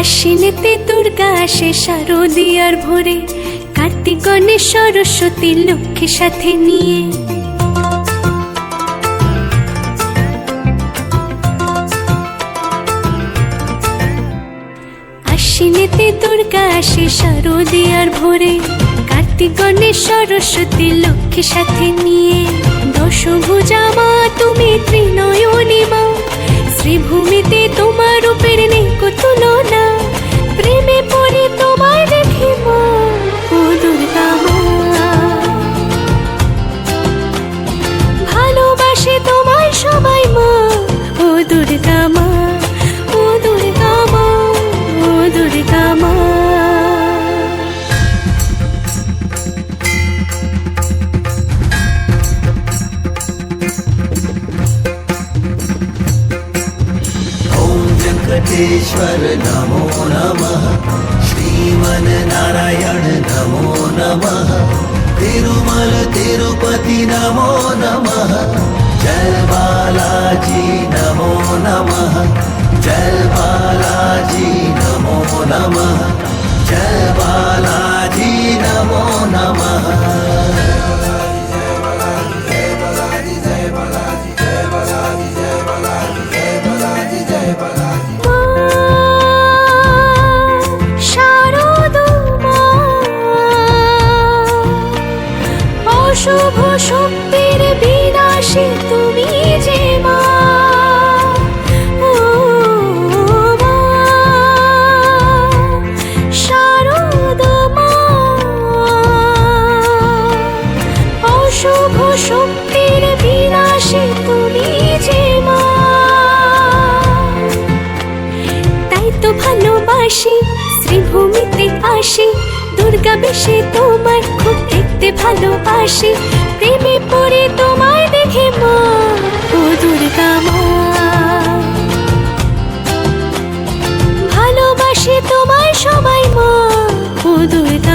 আশ্বিনেতে দুর্গা আসে শারদীয়ার ভোরে কার্তিক গণেশ সরস্বতী লক্ষ্মী সাথে নিয়ে। আশ্বিনেতে দুর্গা আসে শারদীয়ার ভোরে কার্তিক গণেশ সরস্বতী লক্ষ্মী সাথে নিয়ে। দশভুজা মা, তুমি ত্রিনয়নী वेङ्कटेश्वर नमो नमः श्रीमन्नारायण नमो नमः तिरुमल तिरुपति नमो नमः जय बालाजी नमो नमः जय बालाजी বিনাশী তুমি যে মা অশুভ শক্তির বিনাশী তুমি যে মা। তাই তো ভালোবাসি, শ্রীভূমিতে আসি দুর্গা বেশে তোমায় ভালোবাসি